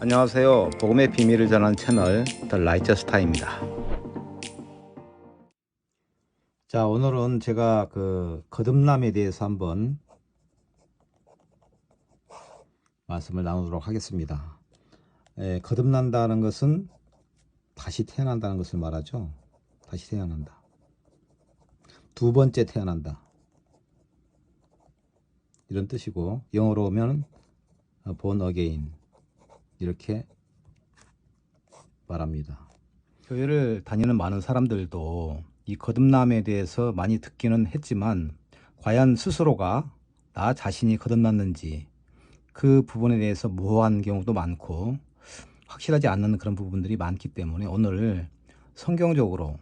안녕하세요. 복음의 비밀을 전하는 채널 더 라이처스타입니다. 자, 오늘은 제가 그 거듭남에 대해서 한번 말씀을 나누도록 하겠습니다. 에, 거듭난다는 것은 다시 태어난다는 것을 말하죠. 다시 태어난다. 두 번째 태어난다. 이런 뜻이고 영어로 오면 born again 이렇게 말합니다. 교회를 다니는 많은 사람들도 이 거듭남에 대해서 많이 듣기는 했지만 과연 스스로가 나 자신이 거듭났는지 그 부분에 대해서 모호한 경우도 많고 확실하지 않는 그런 부분들이 많기 때문에 오늘 성경적으로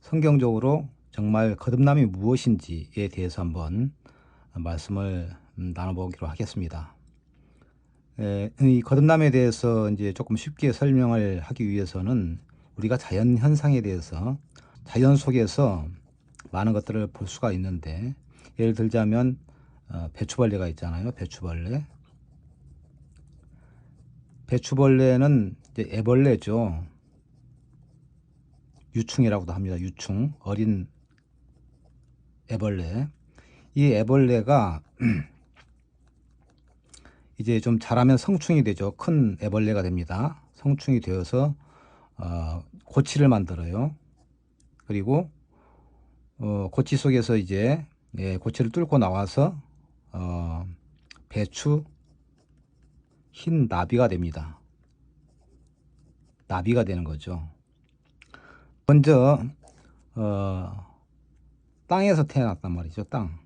성경적으로 정말 거듭남이 무엇인지에 대해서 한번 말씀을 나눠보기로 하겠습니다. 에, 이 거듭남에 대해서 이제 조금 쉽게 설명을 하기 위해서는 우리가 자연 현상에 대해서 자연 속에서 많은 것들을 볼 수가 있는데 예를 들자면 어, 배추벌레가 있잖아요. 배추벌레. 배추벌레는 이제 애벌레죠. 유충이라고도 합니다. 유충. 어린 애벌레. 이 애벌레가 이제 좀 자라면 성충이 되죠. 큰 애벌레가 됩니다. 성충이 되어서 어, 고치를 만들어요. 그리고 어, 고치 속에서 이제 예, 고치를 뚫고 나와서 어, 배추 흰 나비가 됩니다. 나비가 되는 거죠. 먼저 어, 땅에서 태어났단 말이죠. 땅.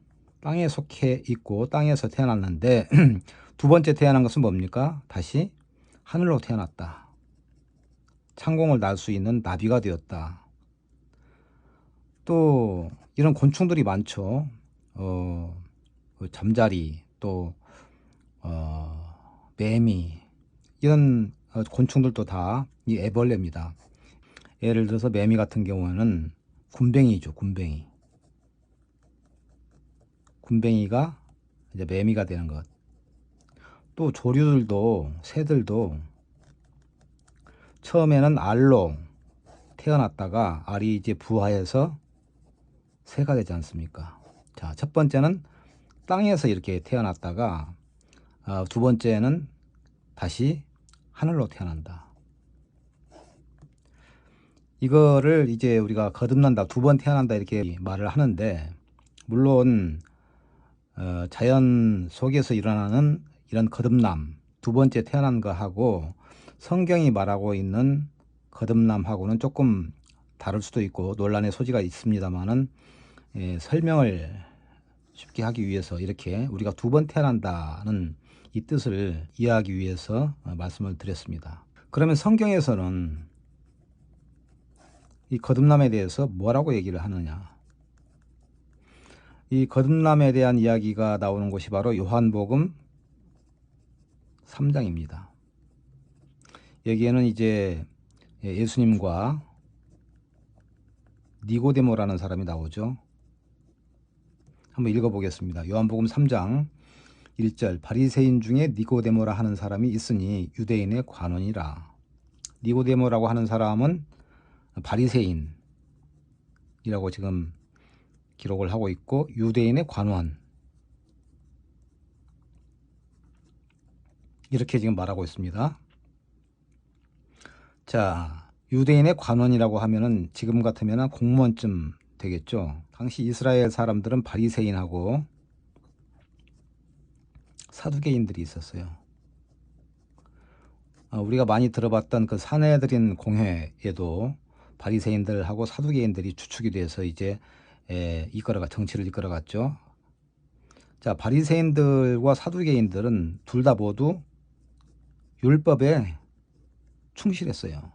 땅에 속해 있고 땅에서 태어났는데 두 번째 태어난 것은 뭡니까? 다시 하늘로 태어났다. 창공을 날 수 있는 나비가 되었다. 또 이런 곤충들이 많죠. 어, 그 잠자리 또 어, 매미 이런 어, 곤충들도 다 이 애벌레입니다. 예를 들어서 매미 같은 경우에는 군뱅이죠, 군뱅이. 군뱅이가 이제 매미가 되는 것. 또 조류들도 새들도 처음에는 알로 태어났다가 알이 이제 부화해서 새가 되지 않습니까? 자, 첫 번째는 땅에서 이렇게 태어났다가 어, 두 번째는 다시 하늘로 태어난다. 이거를 이제 우리가 거듭난다, 두 번 태어난다 이렇게 말을 하는데 물론 어, 자연 속에서 일어나는 이런 거듭남 두 번째 태어난 거하고 성경이 말하고 있는 거듭남하고는 조금 다를 수도 있고 논란의 소지가 있습니다만은 예, 설명을 쉽게 하기 위해서 이렇게 우리가 두 번 태어난다는 이 뜻을 이해하기 위해서 어, 말씀을 드렸습니다. 그러면 성경에서는 이 거듭남에 대해서 뭐라고 얘기를 하느냐? 이 거듭남에 대한 이야기가 나오는 곳이 바로 요한복음 3장입니다. 여기에는 이제 예수님과 니고데모라는 사람이 나오죠. 한번 읽어보겠습니다. 요한복음 3장 1절 바리새인 중에 니고데모라 하는 사람이 있으니 유대인의 관원이라. 니고데모라고 하는 사람은 바리새인이라고 지금 기록을 하고 있고 유대인의 관원 이렇게 지금 말하고 있습니다. 자, 유대인의 관원이라고 하면은 지금 같으면 공무원쯤 되겠죠. 당시 이스라엘 사람들은 바리새인하고 사두개인들이 있었어요. 어, 우리가 많이 들어봤던 그 사내들인 공회에도 바리새인들하고 사두개인들이 추측이 돼서 이제 에, 이끌어가 정치를 이끌어갔죠. 자, 바리새인들과 사두개인들은 둘 다 모두 율법에 충실했어요.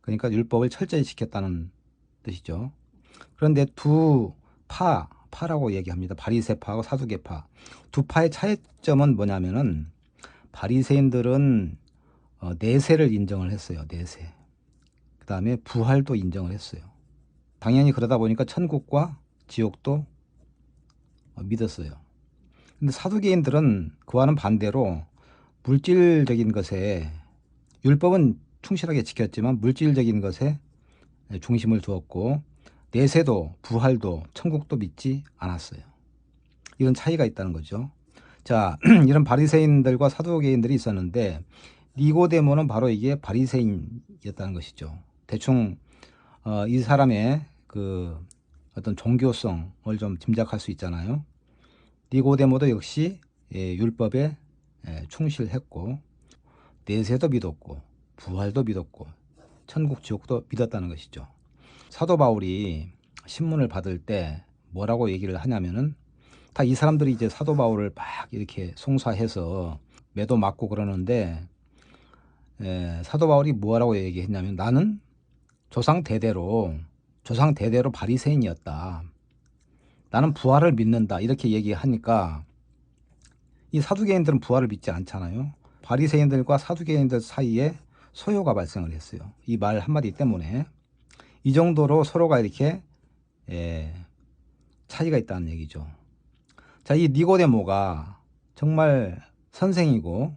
그러니까 율법을 철저히 지켰다는 뜻이죠. 그런데 두 파, 파라고 얘기합니다. 바리새파하고 사두개파. 두 파의 차이점은 뭐냐면은 바리새인들은 어, 내세를 인정을 했어요. 내세. 그 다음에 부활도 인정을 했어요. 당연히 그러다 보니까 천국과 지옥도 어, 믿었어요. 근데 사두개인들은 그와는 반대로 물질적인 것에 율법은 충실하게 지켰지만 물질적인 것에 중심을 두었고 내세도 부활도 천국도 믿지 않았어요. 이런 차이가 있다는 거죠. 자, 이런 바리새인들과 사두개인들이 있었는데 니고데모는 바로 이게 바리새인이었다는 것이죠. 대충 어, 이 사람의 그 어떤 종교성을 좀 짐작할 수 있잖아요. 니고데모도 역시 예, 율법에 예, 충실했고 내세도 믿었고 부활도 믿었고 천국 지옥도 믿었다는 것이죠. 사도 바울이 신문을 받을 때 뭐라고 얘기를 하냐면은 다 이 사람들이 이제 사도 바울을 막 이렇게 송사해서 매도 맞고 그러는데 에, 사도 바울이 뭐라고 얘기했냐면 나는 조상 대대로 조상 대대로 바리새인이었다. 나는 부활을 믿는다. 이렇게 얘기하니까 이 사두개인들은 부활을 믿지 않잖아요. 바리새인들과 사두개인들 사이에 소요가 발생을 했어요. 이 말 한마디 때문에 이 정도로 서로가 이렇게 예, 차이가 있다는 얘기죠. 자, 이 니고데모가 정말 선생이고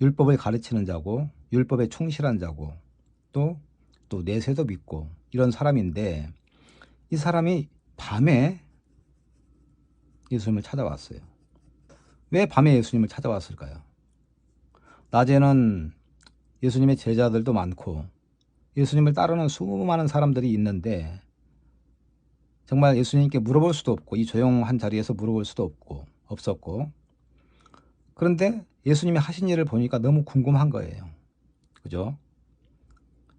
율법을 가르치는 자고 율법에 충실한 자고 또 또 내세도 믿고 이런 사람인데 이 사람이 밤에 예수님을 찾아왔어요. 왜 밤에 예수님을 찾아왔을까요? 낮에는 예수님의 제자들도 많고 예수님을 따르는 수많은 사람들이 있는데 정말 예수님께 물어볼 수도 없고 이 조용한 자리에서 물어볼 수도 없고 없었고 그런데 예수님이 하신 일을 보니까 너무 궁금한 거예요. 그죠?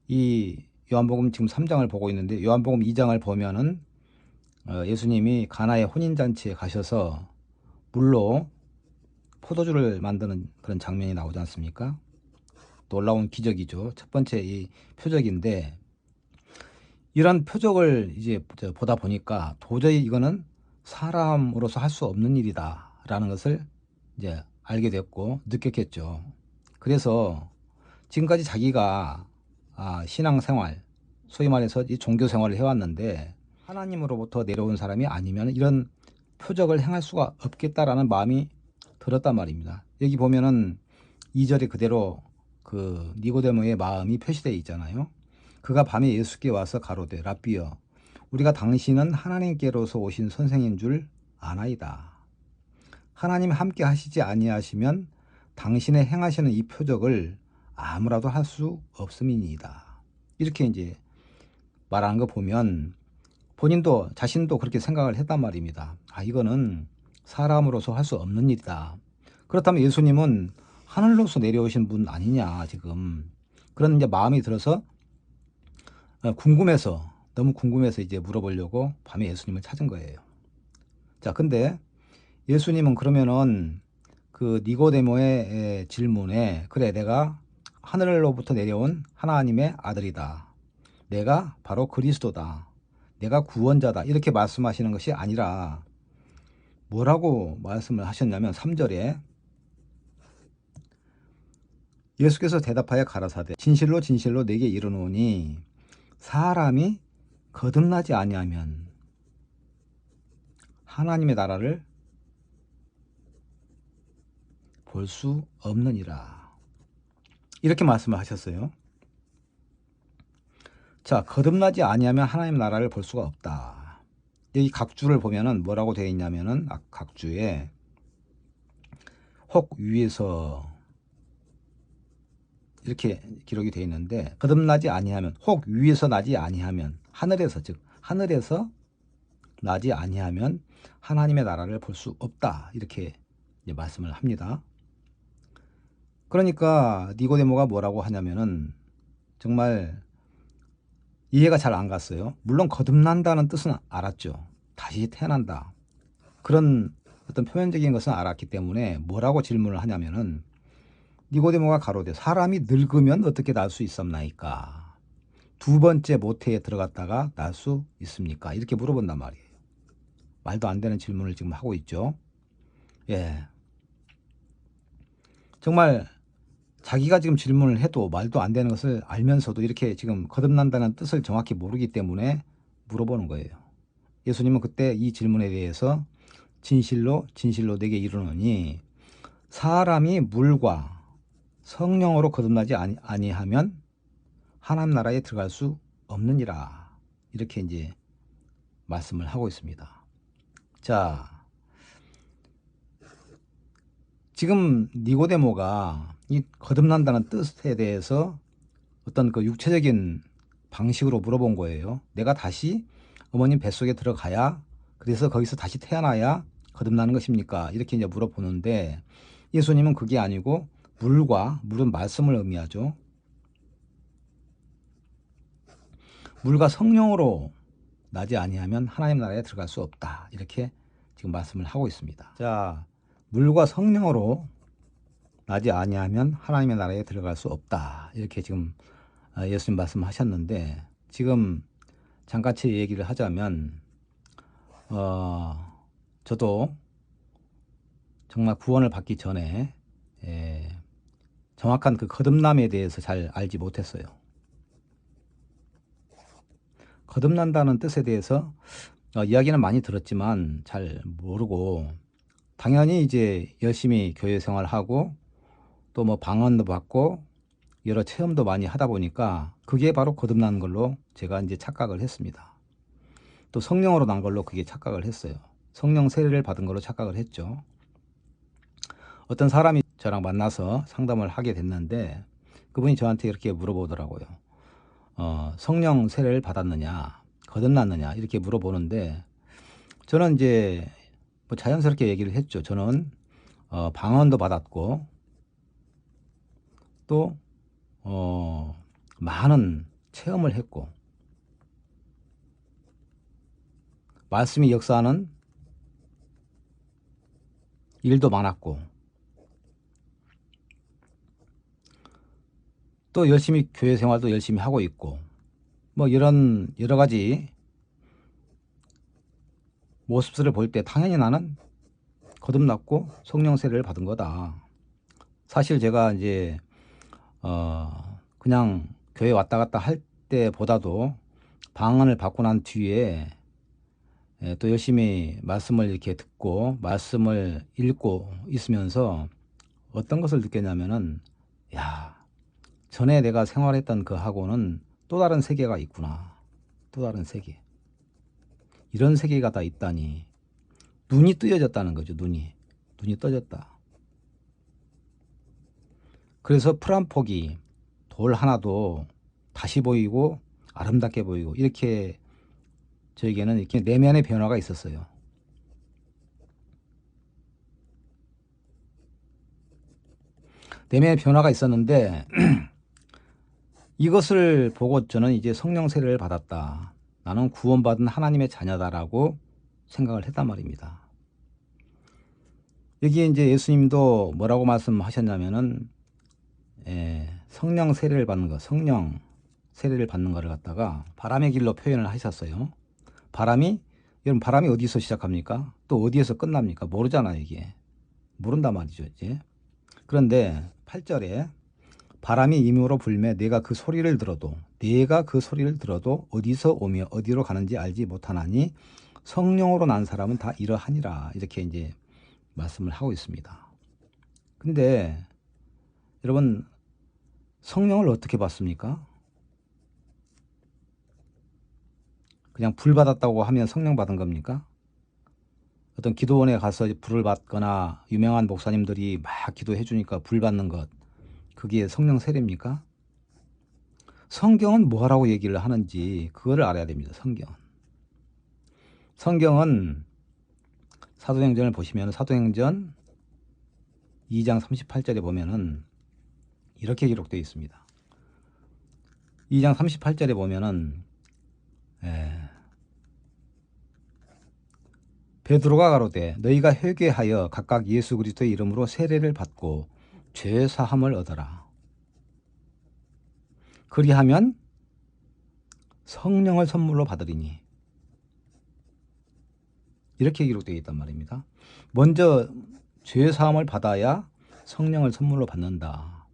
이 요한복음 지금 3장을 보고 있는데 요한복음 2장을 보면은 어, 예수님이 가나의 혼인잔치에 가셔서 물로 포도주를 만드는 그런 장면이 나오지 않습니까? 놀라운 기적이죠. 첫 번째 이 표적인데 이런 표적을 이제 보다 보니까 도저히 이거는 사람으로서 할 수 없는 일이다라는 것을 이제 알게 됐고 느꼈겠죠. 그래서 지금까지 자기가 아, 신앙생활, 소위 말해서 이 종교 생활을 해왔는데 하나님으로부터 내려온 사람이 아니면 이런 표적을 행할 수가 없겠다라는 마음이 들었단 말입니다. 여기 보면은 2절에 그대로 그 니고데모의 마음이 표시되어 있잖아요. 그가 밤에 예수께 와서 가로되 라비어 우리가 당신은 하나님께로서 오신 선생인 줄 아나이다. 하나님 함께 하시지 아니하시면 당신의 행하시는 이 표적을 아무라도 할 수 없음이니이다. 이렇게 이제 말하는 거 보면 본인도 자신도 그렇게 생각을 했단 말입니다. 아 이거는 사람으로서 할 수 없는 일이다. 그렇다면 예수님은 하늘로서 내려오신 분 아니냐 지금 그런 이제 마음이 들어서 어, 궁금해서 너무 궁금해서 이제 물어보려고 밤에 예수님을 찾은 거예요. 자, 근데 예수님은 그러면은 그 니고데모의 질문에 그래 내가 하늘로부터 내려온 하나님의 아들이다. 내가 바로 그리스도다. 내가 구원자다. 이렇게 말씀하시는 것이 아니라 뭐라고 말씀을 하셨냐면 3절에 예수께서 대답하여 가라사대 진실로 진실로 내게 이르노니 사람이 거듭나지 아니하면 하나님의 나라를 볼 수 없느니라. 이렇게 말씀을 하셨어요. 자, 거듭나지 아니하면 하나님 나라를 볼 수가 없다. 여기 각주를 보면은 뭐라고 되어 있냐면은 아, 각주에 혹 위에서 이렇게 기록이 되어 있는데 거듭나지 아니하면 혹 위에서 나지 아니하면 하늘에서 즉 하늘에서 나지 아니하면 하나님의 나라를 볼 수 없다 이렇게 말씀을 합니다. 그러니까 니고데모가 뭐라고 하냐면은 정말 이해가 잘 안 갔어요. 물론 거듭난다는 뜻은 알았죠. 다시 태어난다. 그런 어떤 표면적인 것은 알았기 때문에 뭐라고 질문을 하냐면은 니고데모가 가로되 사람이 늙으면 어떻게 날 수 있었나이까? 두 번째 모태에 들어갔다가 날 수 있습니까? 이렇게 물어본단 말이에요. 말도 안 되는 질문을 지금 하고 있죠. 예. 정말 자기가 지금 질문을 해도 말도 안 되는 것을 알면서도 이렇게 지금 거듭난다는 뜻을 정확히 모르기 때문에 물어보는 거예요. 예수님은 그때 이 질문에 대해서 진실로 진실로 내게 이르노니 사람이 물과 성령으로 거듭나지 아니, 아니하면 하나님 나라에 들어갈 수 없느니라 이렇게 이제 말씀을 하고 있습니다. 자, 지금 니고데모가 이 거듭난다는 뜻에 대해서 어떤 그 육체적인 방식으로 물어본 거예요. 내가 다시 어머님 뱃속에 들어가야 그래서 거기서 다시 태어나야 거듭나는 것입니까? 이렇게 이제 물어보는데 예수님은 그게 아니고 물과 물은 말씀을 의미하죠. 물과 성령으로 나지 아니하면 하나님 나라에 들어갈 수 없다. 이렇게 지금 말씀을 하고 있습니다. 자, 물과 성령으로 나지 아니하면 하나님의 나라에 들어갈 수 없다. 이렇게 지금 아, 예수님 말씀하셨는데 지금 제 얘기를 하자면 어, 저도 정말 구원을 받기 전에 예, 정확한 그 거듭남에 대해서 잘 알지 못했어요. 거듭난다는 뜻에 대해서 어, 이야기는 많이 들었지만 잘 모르고 당연히 이제 열심히 교회 생활하고 또 뭐 방언도 받고 여러 체험도 많이 하다 보니까 그게 바로 거듭나는 걸로 제가 이제 착각을 했습니다. 또 성령으로 난 걸로 그게 착각을 했어요. 성령 세례를 받은 걸로 착각을 했죠. 어떤 사람이 저랑 만나서 상담을 하게 됐는데 그분이 저한테 이렇게 물어보더라고요. 어, 성령 세례를 받았느냐, 거듭났느냐 이렇게 물어보는데 저는 이제 뭐 자연스럽게 얘기를 했죠. 저는 어, 방언도 받았고 또 어, 많은 체험을 했고 말씀이 역사하는 일도 많았고 또 열심히 교회 생활도 열심히 하고 있고 뭐 이런 여러 가지 모습들을 볼 때 당연히 나는 거듭났고 성령 세례를 받은 거다. 사실 제가 이제 어 그냥 교회 왔다 갔다 할 때보다도 방언을 받고 난 뒤에 예, 또 열심히 말씀을 이렇게 듣고 말씀을 읽고 있으면서 어떤 것을 느꼈냐면은 야 전에 내가 생활했던 그 하고는 또 다른 세계가 있구나 또 다른 세계 이런 세계가 다 있다니 눈이 뜨여졌다는 거죠 눈이 눈이 떠졌다 그래서 풀한 폭이 돌 하나도 다시 보이고 아름답게 보이고 이렇게 저에게는 이렇게 내면의 변화가 있었어요. 내면의 변화가 있었는데 이것을 보고 저는 이제 성령 세례를 받았다. 나는 구원받은 하나님의 자녀다라고 생각을 했단 말입니다. 여기에 이제 예수님도 뭐라고 말씀하셨냐면은 예, 성령 세례를 받는 것, 성령 세례를 받는 것을 갖다가 바람의 길로 표현을 하셨어요. 바람이 여러분 바람이 어디서 시작합니까? 또 어디에서 끝납니까? 모르잖아요 이게 모른단 말이죠 이제 그런데 8절에 바람이 임으로 불매 내가 그 소리를 들어도 내가 그 소리를 들어도 어디서 오며 어디로 가는지 알지 못하나니 성령으로 난 사람은 다 이러하니라 이렇게 이제 말씀을 하고 있습니다. 근데 여러분 성령을 어떻게 받습니까? 그냥 불 받았다고 하면 성령 받은 겁니까? 어떤 기도원에 가서 불을 받거나 유명한 목사님들이 막 기도해 주니까 불 받는 것 그게 성령 세례입니까? 성경은 뭐라고 얘기를 하는지 그거를 알아야 됩니다. 성경. 성경은 사도행전을 보시면 사도행전 2장 38절에 보면은 이렇게 기록되어 있습니다. 2장 38절에 보면은 예. 베드로가 가로되 너희가 회개하여 각각 예수 그리스도의 이름으로 세례를 받고 죄 사함을 얻어라. 그리하면 성령을 선물로 받으리니 이렇게 기록되어 있단 말입니다. 먼저 죄 사함을 받아야 성령을 선물로 받는다.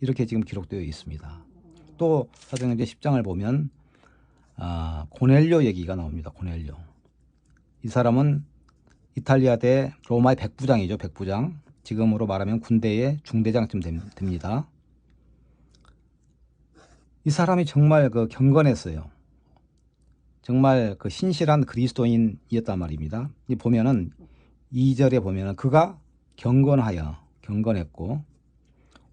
이렇게 지금 기록되어 있습니다. 또 사도행전 10장을 보면 아, 고넬료 얘기가 나옵니다. 고넬료. 이 사람은 이탈리아 대 로마의 백부장이죠. 백부장. 지금으로 말하면 군대의 중대장쯤 됩- 됩니다. 이 사람이 정말 그 경건했어요. 정말 그 신실한 그리스도인이었단 말입니다. 이 보면은 2절에 보면은 그가 경건하여 경건했고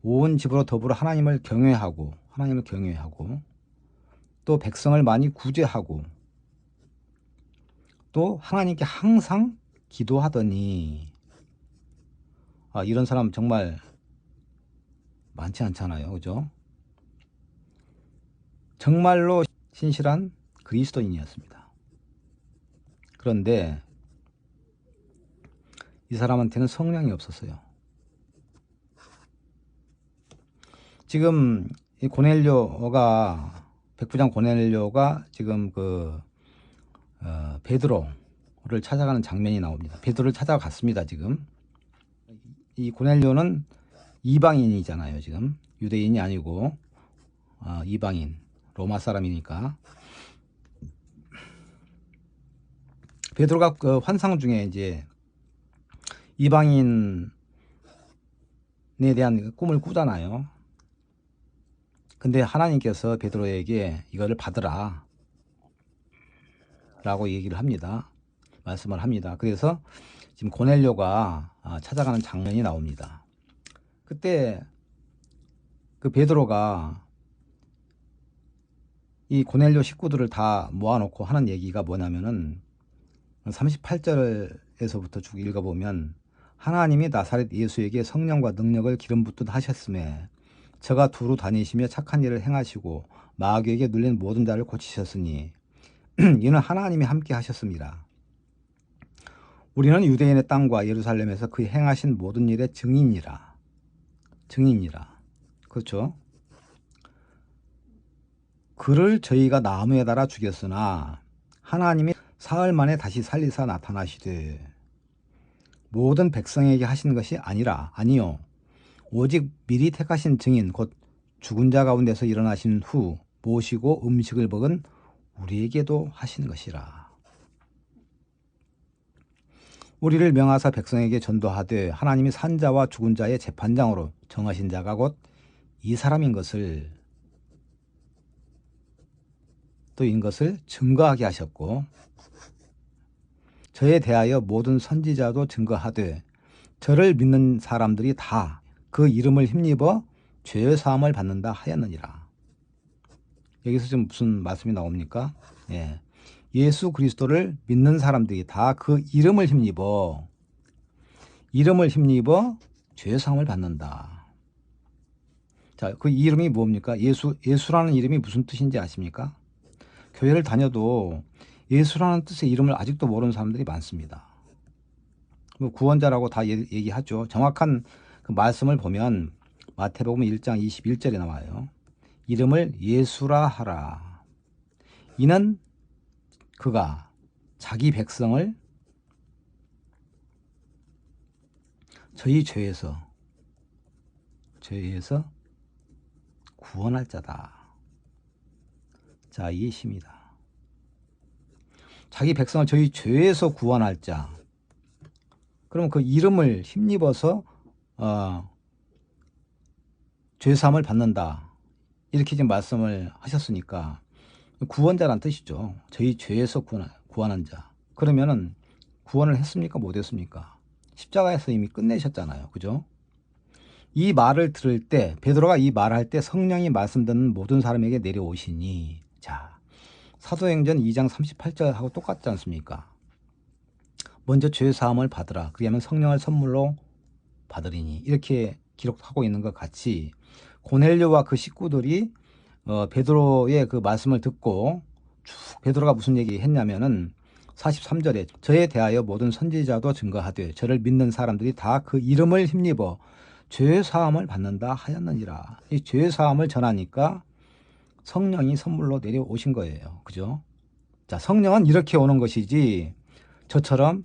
온 집으로 더불어 하나님을 경외하고 하나님을 경외하고 또 백성을 많이 구제하고 또 하나님께 항상 기도하더니 아, 이런 사람 정말 많지 않잖아요. 그죠? 정말로 신실한 그리스도인이었습니다. 그런데 이 사람한테는 성령이 없었어요. 지금 이 고넬료가 백부장 고넬료가 지금 그 어, 베드로를 찾아가는 장면이 나옵니다. 베드로를 찾아갔습니다. 지금 이 고넬료는 이방인이잖아요. 지금 유대인이 아니고 어, 이방인 로마 사람이니까 베드로가 그 환상 중에 이제 이방인에 대한 꿈을 꾸잖아요. 근데 하나님께서 베드로에게 이거를 받으라 라고 얘기를 합니다. 말씀을 합니다. 그래서 지금 고넬료가 아, 찾아가는 장면이 나옵니다. 그때 그 베드로가 이 고넬료 식구들을 다 모아놓고 하는 얘기가 뭐냐면은 38절에서부터 쭉 읽어보면 하나님이 나사렛 예수에게 성령과 능력을 기름 붓듯 하셨음에 저가 두루 다니시며 착한 일을 행하시고 마귀에게 눌린 모든 자를 고치셨으니 이는 하나님이 함께 하셨습니다. 우리는 유대인의 땅과 예루살렘에서 그 행하신 모든 일의 증인이라. 증인이라. 그렇죠? 그를 저희가 나무에 달아 죽였으나 하나님이 사흘 만에 다시 살리사 나타나시되 모든 백성에게 하신 것이 아니라 아니요 오직 미리 택하신 증인 곧 죽은 자 가운데서 일어나신 후 모시고 음식을 먹은 우리에게도 하신 것이라. 우리를 명하사 백성에게 전도하되 하나님이 산자와 죽은 자의 재판장으로 정하신 자가 곧 이 사람인 것을 또 인 것을 증거하게 하셨고 저에 대하여 모든 선지자도 증거하되 저를 믿는 사람들이 다 그 이름을 힘입어 죄의 사함을 받는다 하였느니라. 여기서 지금 무슨 말씀이 나옵니까? 예. 예수 그리스도를 믿는 사람들이 다 그 이름을 힘입어 이름을 힘입어 사함을 받는다. 자, 그 이름이 뭡니까? 예수 예수라는 이름이 무슨 뜻인지 아십니까? 교회를 다녀도 예수라는 뜻의 이름을 아직도 모르는 사람들이 많습니다. 뭐 구원자라고 다 얘- 얘기하죠. 정확한 그 말씀을 보면 마태복음 1장 21절에 나와요. 이름을 예수라 하라. 이는 그가 자기 백성을 저희 죄에서 죄에서 구원할 자다. 자, 이해십니다. 자기 백성을 저희 죄에서 구원할 자. 그러면 그 이름을 힘입어서 어, 죄사함을 받는다. 이렇게 지금 말씀을 하셨으니까 구원자란 뜻이죠. 저희 죄에서 구원, 구원한 자. 그러면은 구원을 했습니까? 못 했습니까? 십자가에서 이미 끝내셨잖아요. 그죠? 이 말을 들을 때 베드로가 이 말할 때 성령이 말씀 듣는 모든 사람에게 내려오시니 자 사도행전 2장 38절하고 똑같지 않습니까? 먼저 죄 사함을 받으라. 그리하면 성령을 선물로 받으리니 이렇게 기록하고 있는 것 같이 고넬료와 그 식구들이 어, 베드로의 그 말씀을 듣고 쭉 베드로가 무슨 얘기 했냐면은 43절에 저에 대하여 모든 선지자도 증거하되 저를 믿는 사람들이 다 그 이름을 힘입어 죄 사함을 받는다 하였느니라. 이 죄 사함을 전하니까 성령이 선물로 내려오신 거예요. 그죠? 자, 성령은 이렇게 오는 것이지 저처럼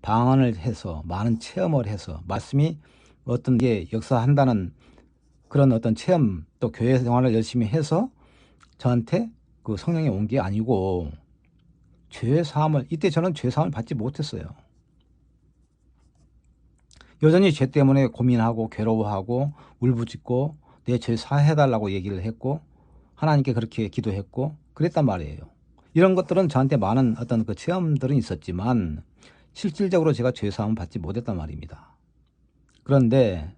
방언을 해서 많은 체험을 해서 말씀이 어떤 게 역사한다는 그런 어떤 체험 또 교회 생활을 열심히 해서 저한테 그 성령이 온 게 아니고 죄 사함을 이때 저는 죄 사함을 받지 못했어요. 여전히 죄 때문에 고민하고 괴로워하고 울부짖고 내 죄 사해달라고 얘기를 했고 하나님께 그렇게 기도했고 그랬단 말이에요. 이런 것들은 저한테 많은 어떤 그 체험들은 있었지만 실질적으로 제가 죄 사함을 받지 못했단 말입니다. 그런데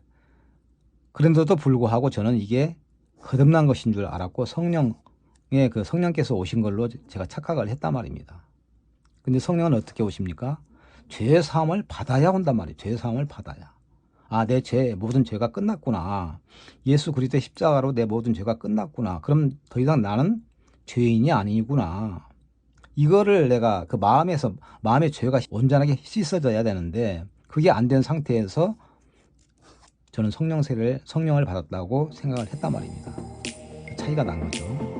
그런데도 불구하고 저는 이게 거듭난 것인 줄 알았고 성령의 그 성령께서 오신 걸로 제가 착각을 했단 말입니다. 근데 성령은 어떻게 오십니까? 죄 사함을 받아야 온단 말이에요. 죄 사함을 받아야. 아, 내 죄, 모든 죄가 끝났구나. 예수 그리스도의 십자가로 내 모든 죄가 끝났구나. 그럼 더 이상 나는 죄인이 아니구나. 이거를 내가 그 마음에서 마음의 죄가 온전하게 씻어져야 되는데 그게 안 된 상태에서 저는 성령세를 성령을 받았다고 생각을 했단 말입니다. 차이가 난 거죠.